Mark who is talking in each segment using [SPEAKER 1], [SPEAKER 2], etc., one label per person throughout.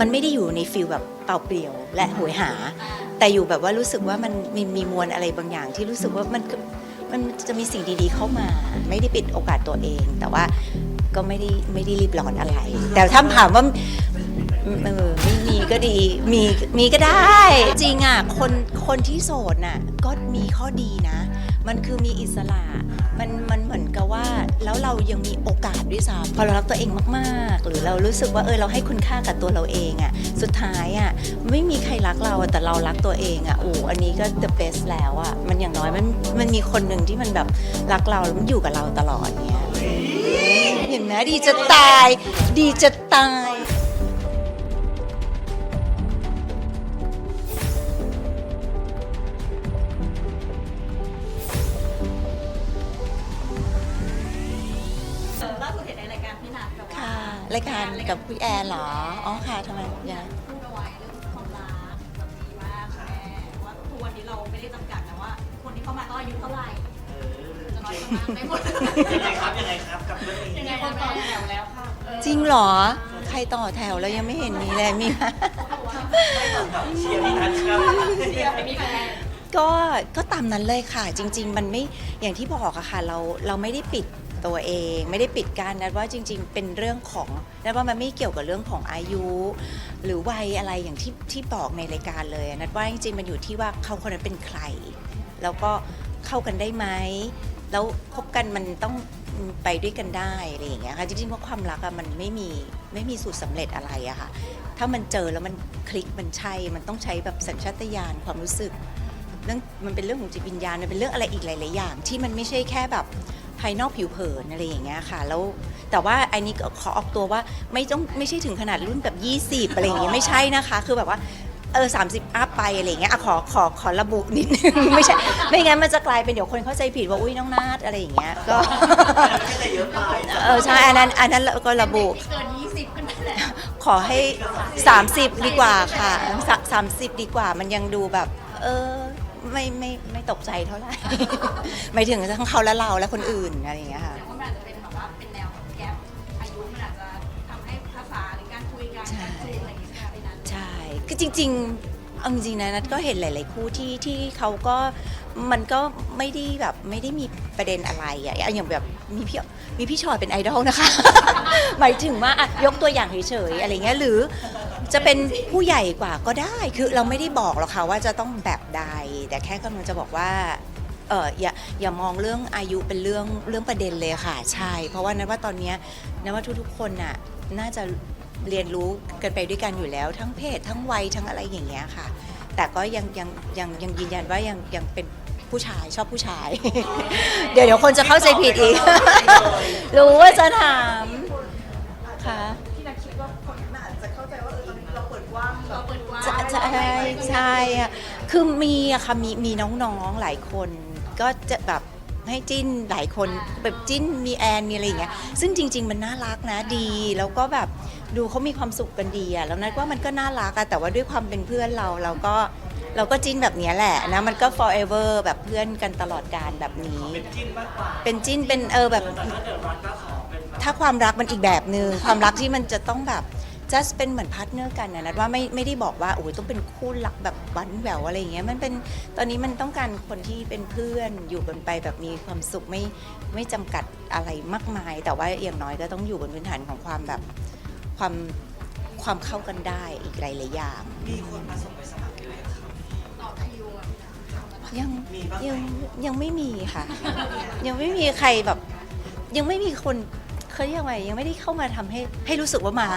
[SPEAKER 1] มันไม่ได้อยู่ในฟิลแบบเปล่าเปลี่ยว และโหยหา แต่อยู่แบบว่ารู้สึกว่ามันมีมีมวลอะไรบางอย่างที่รู้สึกว่ามันมันจะมีสิ่งดีๆเข้ามา ไม่ได้ปิดโอกาสตัวเอง แต่ว่าก็ไม่ได้ไม่ได้รีบร้อนอะไร แต่ถ้าถามว่าเออไม่มีก็ดีมีมีก็ได้ จริงอะคนคนที่โสดน่ะก็มีข้อดีนะ มันคือมีอิสระ มันมันเหมือนกับว่าแล้วเรายังมีโอกาสด้วยซ้ำพอเรารักตัวเองมากๆ หรือเรารู้สึกว่าเออเราให้คุณค่ากับตัวเราเองอะ่ะสุดท้ายอะ่ะไม่มีใครรักเราแต่เรารักตัวเองอะ่ะโอ้อันนี้ก็ the best แล้วอะ่ะมันอย่างน้อยมันมันมีคนหนึ่งที่มันแบบรักเราแล้วมันอยู่กับเราตลอดเนี้ยเห็นไหมดีจะตาย ดีจะตายา
[SPEAKER 2] ยการ
[SPEAKER 1] กับพี่แอนเหรอ อ๋อค่ะทำไมยาย
[SPEAKER 2] พูดเอาไว้เรื่องความรักแบบดีมากแม่ว่าทุกวันนี้เราไม่ได้จำกัดนะว่า คนที่เข้ามาต้องอายุเท่าไหร่จะน้อยจะมากไม่หมด
[SPEAKER 3] ยังไงครับยังไงครับกับเรื่องนี้
[SPEAKER 2] ยังไงคนต่อแถวแล้วค่ะเออ
[SPEAKER 1] จริงเหรอ ใครต่อแถวแล้วยังไม่เห็นมีเลยมีไหม
[SPEAKER 3] กับเชียร์พี่นัทครับ
[SPEAKER 2] เดียวไม่มีแฟน
[SPEAKER 1] ก็ก็ตามนั้นเลยค่ะ จริง ๆ มันไม่อย่างที่บอกอะค่ะ เราเราไม่ได้ปิด ตัวเอง ไม่ได้ปิดการนัดว่าจริง ๆ เป็นเรื่องของนัดว่ามันไม่เกี่ยวกับเรื่องของอายุ หรือวัยอะไรอย่างที่ที่บอกในรายการเลยนัดว่าจริงๆมันอยู่ที่ว่าเขาคนนั้นเป็นใคร แล้วก็เข้ากันได้ไหมแล้วคบกันมันต้องไปด้วยกันได้อะไรอย่างเงี้ยค่ะจริงๆว่าความรักอะมันไม่มีไม่มีสูตรสำเร็จอะไรอะค่ะถ้ามันเจอแล้วมันคลิกมันใช่ มันต้องใช้แบบสัญชาตญาณความรู้สึกเรื่องมันเป็นเรื่องของจิตวิญญาณมันเป็นเรื่องอะไรอีกหลายๆอย่าง ที่มันไม่ใช่แค่แบบ ภายนอกผิวเผินอะไรอย่างเงี้ยค่ะแล้วแต่ว่าอันนี้ก็ขอออกตัวว่าไม่ต้องไม่ใช่ถึงขนาดรุ่นแบบ 20อะไรอย่างเงี้ยไม่ใช่นะคะ คือแบบว่าเออสามสิบอัพไปอะไรอย่างเงี้ยอะขอขอขอระบุนิดนึง ไม่ใช่ ไม่งั้นมันจะกลายเป็นเดี๋ยวคนเข้าใจผิดว่าอุ้ยน้องนาดอะไรอย่างเงี้ยก็
[SPEAKER 3] ไม่ได้เยอะไป
[SPEAKER 1] เออใช่อันนั้นอันนั้นก็ระบุ
[SPEAKER 2] เกิน20ขึ้นไปแล้ว
[SPEAKER 1] ขอให้ 30 ดีกว่าค่ะสามสิบดีกว่ามันยังดูแบบ เออ ไม่ไม่ไม่ตกใจเท่าไหร่ หมายถึงทั้งเขาและเราและคนอื่นอะไรอย่างเงี้ยค่ะ
[SPEAKER 2] แต่ว่ามันอาจจะเป็นแบบว่าเป็นแนวแบบแกปอายุมันอาจจะทำให้ภาษาหรือการคุยกัน
[SPEAKER 1] ใช่
[SPEAKER 2] การจูนอะไรอย่างเงี้ยค่ะพี่นัท
[SPEAKER 1] ใช่ คือจริงๆเอาจริงๆนะนัทก็เห็นหลาย ๆ คู่ที่ที่เขาก็มันก็ไม่ได้แบบไม่ได้มีประเด็นอะไรอะอย่างแบบมีพี่มีพี่ชอยเป็นไอดอลนะคะ หมายถึงว่าอะยกตัวอย่างเฉยๆอะไรเงี้ยหรือ จะเป็นผู้ใหญ่กว่าก็ได้คือเราไม่ได้บอกหรอกค่ะว่าจะต้องแบบใด แต่แค่กำลังจะบอกว่าเอออย่าอย่ามองเรื่องอายุเป็นเรื่องเรื่องประเด็นเลยค่ะใช่ เพราะว่านัทว่าตอนเนี้ยนัทว่าทุกๆคนน่ะน่าจะเรียนรู้กันไปด้วยกันอยู่แล้ว ทั้งเพศทั้งวัยทั้งอะไรอย่างเงี้ยค่ะ แต่ก็ยังยังยังยังยืนยันว่ายังยังเป็นผู้ชายชอบผู้ชาย เดี๋ยวเดี๋ยวคนจะเข้าใจผิดอีก รู้ว่าจะถาม ใช่ใช่ใช่อะคือมีอะค่ะมีมีน้องๆหลายคน ก็จะแบบให้จิ้นหลายคนแบบจิ้นมีแอนมีอะไรอย่างเงี้ยซึ่งจริง ๆ มันน่ารักนะดี แล้วก็แบบดูเขามีความสุขกันดีอะแล้วนัทว่ามันก็น่ารักอะแต่ว่าด้วยความเป็นเพื่อนเราเราก็เราก็จิ้นแบบเนี้ยแหละนะมันก็ forever แบบเพื่อนกันตลอดการแบบนี้
[SPEAKER 3] เป็นจิ้นมากกว่า
[SPEAKER 1] เป็นจิ้นเป็นเออแบบ
[SPEAKER 3] แต่ถ้าเกิดรักก็ขอเป็นแบบ
[SPEAKER 1] ถ้าความรักมันอีกแบบหนึ่งความรักที่มันจะต้องแบบ just เป็นเหมือนพาร์ทเนอร์กันนะนัดว่าไม่ไม่ได้บอกว่าโอ้ยต้องเป็นคู่รักแบบหวันแหววอะไรอย่างเงี้ยมันเป็นตอนนี้มันต้องการคนที่เป็นเพื่อนอยู่กันไปแบบมีความสุขไม่ไม่จำกัดอะไรมากมาย แต่ว่าอย่างน้อยก็ต้องอยู่บนพื้นฐานของความแบบความความเข้ากันได้อีกหลายๆอย่าง
[SPEAKER 3] มีคนมาส่งไปสมัครเลยครับ
[SPEAKER 2] ต่อคิวอะ
[SPEAKER 1] ยัง
[SPEAKER 3] มีบ้างไหม
[SPEAKER 1] ยังยังไม่มีค่ะ ยังไม่มีใครแบบ ยังไม่มีคน เขาเรียกว่าไงยังไม่ได้เข้ามาทำให้ให้รู้สึกว่ามา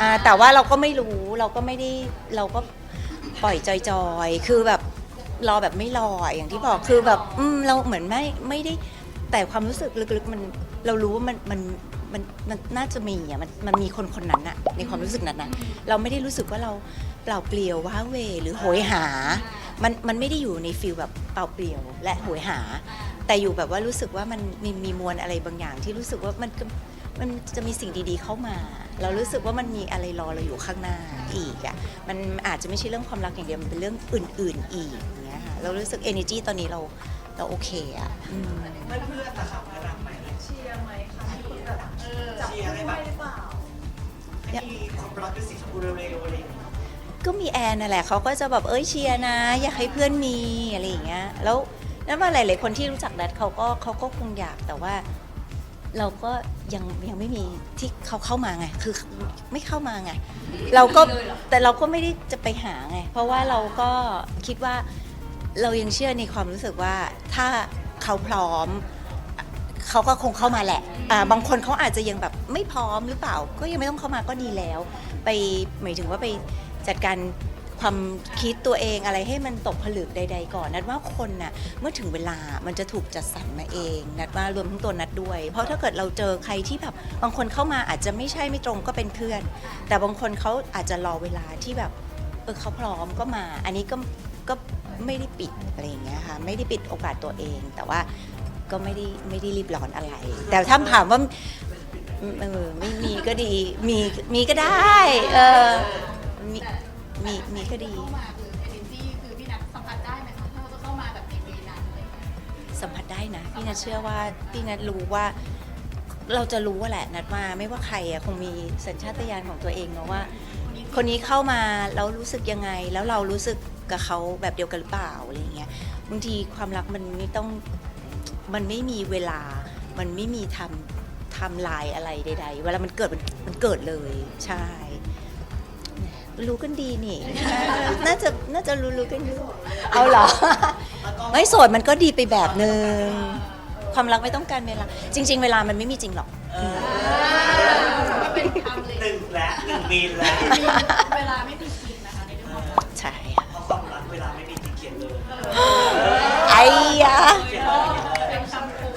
[SPEAKER 1] อ่าแต่ว่าเราก็ไม่รู้เราก็ไม่ได้เราก็ปล่อยจอยๆ คือแบบรอแบบไม่รออย่างที่บอกคือแบบอืมเราเหมือนไม่ไม่ได้แต่ความรู้สึกลึกๆมันเรารู้ว่ามันมันมันมันน่าจะมีอะมันมันมีคนคนนั้นอะในความรู้สึกนั้นนะเราไม่ได้รู้สึกว่าเราเปล่าเปลี่ยวว้าเวหรือโหยหา มันมันไม่ได้อยู่ในฟิลแบบเปล่าเปลี่ยวและโหยหา แต่อยู่แบบว่ารู้สึกว่ามันมีมีมวลอะไรบางอย่าง ที่รู้สึกว่ามันก็มันจะมีสิ่งดีๆเข้ามา เรารู้สึกว่ามันมีอะไรรอเราอยู่ข้างหน้าอีกอะ่ะมันอาจจะไม่ใช่เรื่องความรักอย่างเดียวมันเป็นเรื่องอื่น ๆอีกอย่างเงี้ยค่ะเรารู้สึก energy ตอนนี้เราเราโอเคอะ่ะอืม
[SPEAKER 3] เพื่อนเพื่อนๆนะครับมารักไหม
[SPEAKER 4] เชียร์ไหมคะมีคนแบบ
[SPEAKER 2] เออ
[SPEAKER 4] จับคู่ให้หรือเปล่า
[SPEAKER 3] ให้มีความรักเป็นสีชมพูเร็วๆอะไรอย่างเงี้ย
[SPEAKER 1] ก็มีแอนนั่นแหละเขาก็จะแบบเอ้ยเชียร์นะ อยากให้เพื่อนมีอะไรอย่างเงี้ยแล้ว นั่นว่าหลาย ๆ คนที่รู้จักแดดเขาก็เขาก็คงอยากแต่ว่าเราก็ยังยังไม่มีที่เขาเข้ามาไง คือไม่เข้ามาไง เราก็แต่เราก็ไม่ได้จะไปหาไง เพราะว่าเราก็คิดว่าเรายังเชื่อในความรู้สึกว่าถ้าเขาพร้อมเขาก็คงเข้ามาแหละอ่าบางคนเขาอาจจะยังแบบไม่พร้อมหรือเปล่า ก็ยังไม่ต้องเข้ามาก็ดีแล้ว ไปหมายถึงว่าไปจัดการ ความคิดตัวเองอะไรให้มันตกผลึกใด ๆ ก่อน นัดว่าคนน่ะเมื่อถึงเวลามันจะถูกจัดสรรมาเอง นัดว่ารวมทั้งตัวนัดด้วย เพราะถ้าเกิดเราเจอใครที่แบบบางคนเข้ามาอาจจะไม่ใช่ไม่ตรงก็เป็นเพื่อน แต่บางคนเขาอาจจะรอเวลาที่แบบเออเขาพร้อมก็มา อันนี้ก็ก็ไม่ได้ปิดอะไรอย่างเงี้ยค่ะไม่ได้ปิดโอกาสตัวเอง แต่ว่าก็ไม่ได้ไม่ได้รีบร้อนอะไร แต่ถ้าถามว่าเออไม่มีก็ดีมีมีก็ได้ เออมี มีมีก็ดี
[SPEAKER 2] เข้ามาคือเอเนจีคือพี่นัทสัมผัสได้ไหมคะถ้าเราจะเข้ามาแบบในปีนั้นอะไรอย่างเงี้ย
[SPEAKER 1] สัมผัสได้นะพี่นัทเชื่อว่าพี่นัทรู้ว่าเราจะรู้ว่าแหละนัดว่าไม่ว่าใครอะคงมีสัญชาตญาณของตัวเองเนาะว่าคนนี้เข้ามาแล้วรู้สึกยังไง แล้วเรารู้สึกกับเขาแบบเดียวกันหรือเปล่าอะไรอย่างเงี้ยบางทีความรักมันไม่ต้องมันไม่มีเวลา มันไม่มีทำทำลายอะไรใด ๆ เวลามันเกิดมันมันเกิดเลยใช่ รู้กันดีนี่ น่าจะน่าจะรู้รู้กันอยู่เอาเหรอ ไม่โสดมันก็ดีไปแบบนึง ความรักไม่ต้องการเวลา จริง ๆ เวลามันไม่มีจริงหรอก
[SPEAKER 2] ก็เป็นคำเลย
[SPEAKER 3] หนึ่งและหนึ่งบินแล้ว
[SPEAKER 2] เวลาไม่มีจริงนะคะในเรื่องความรัก
[SPEAKER 1] ใช่ค่ะ
[SPEAKER 3] เพราะความรักเวลาไม่มีจริงเขียนเลย
[SPEAKER 1] ไอ้ยะ
[SPEAKER 3] เขียนเลยเขียนเลย
[SPEAKER 2] เป็นคำคม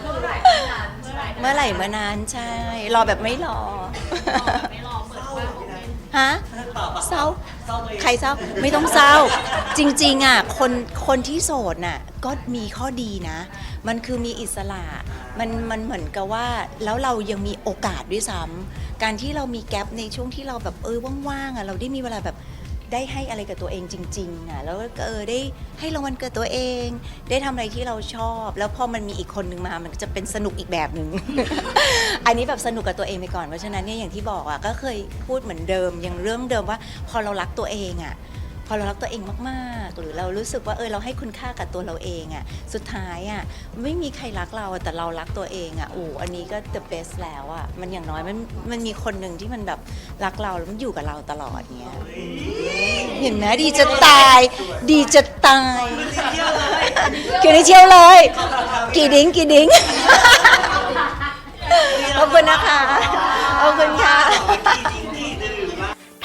[SPEAKER 2] เมื่อไหร่เมื่อนั้นเมื่อไหร่
[SPEAKER 1] เมื่อไหร่เมื่อนานใช่ รอแบบไม่รอ ฮะ
[SPEAKER 3] เปล่าปะ
[SPEAKER 1] เศร้า
[SPEAKER 3] เศร้าตัวเอง
[SPEAKER 1] ใครเศร้าไม่ต้องเศร้า จริงๆอะคนคนที่โสดน่ะก็มีข้อดีนะ มันคือมีอิสระมันมันเหมือนกับว่าแล้วเรายังมีโอกาสด้วยซ้ำการที่เรามีแกลบในช่วงที่เราแบบเออว่างๆอะเราได้มีเวลาแบบ ได้ให้อะไรกับตัวเองจริงๆอะแล้วก็เออได้ให้รางวัลเกิดตัวเอง ได้ทำอะไรที่เราชอบ แล้วพอมันมีอีกคนนึงมามันจะเป็นสนุกอีกแบบหนึ่ง อันนี้แบบสนุกกับตัวเองไปก่อนเพราะฉะนั้นเนี่ยอย่างที่บอกอะก็เคยพูดเหมือนเดิมยังเรื่องเดิมว่า พอเรารักตัวเองอะ พอเรารักตัวเองมากๆ หรือเรารู้สึกว่าเออเราให้คุณค่ากับตัวเราเองอะ่ะสุดท้ายอะ่ะไม่มีใครรักเราแต่เรารักตัวเองอะ่ะโอ้อันนี้ก็ the best แล้วอะ่ะมันอย่างน้อยมันมันมีคนหนึ่งที่มันแบบรักเราแล้วมันอยู่กับเราตลอดเงี้ยเห็นไหมดีจะตาย ดีจะตายเกี่ยวในเที่ยวเลย กี่ดิ้งกี่ดิ้งขอบคุณนะคะขอบคุณค่ะ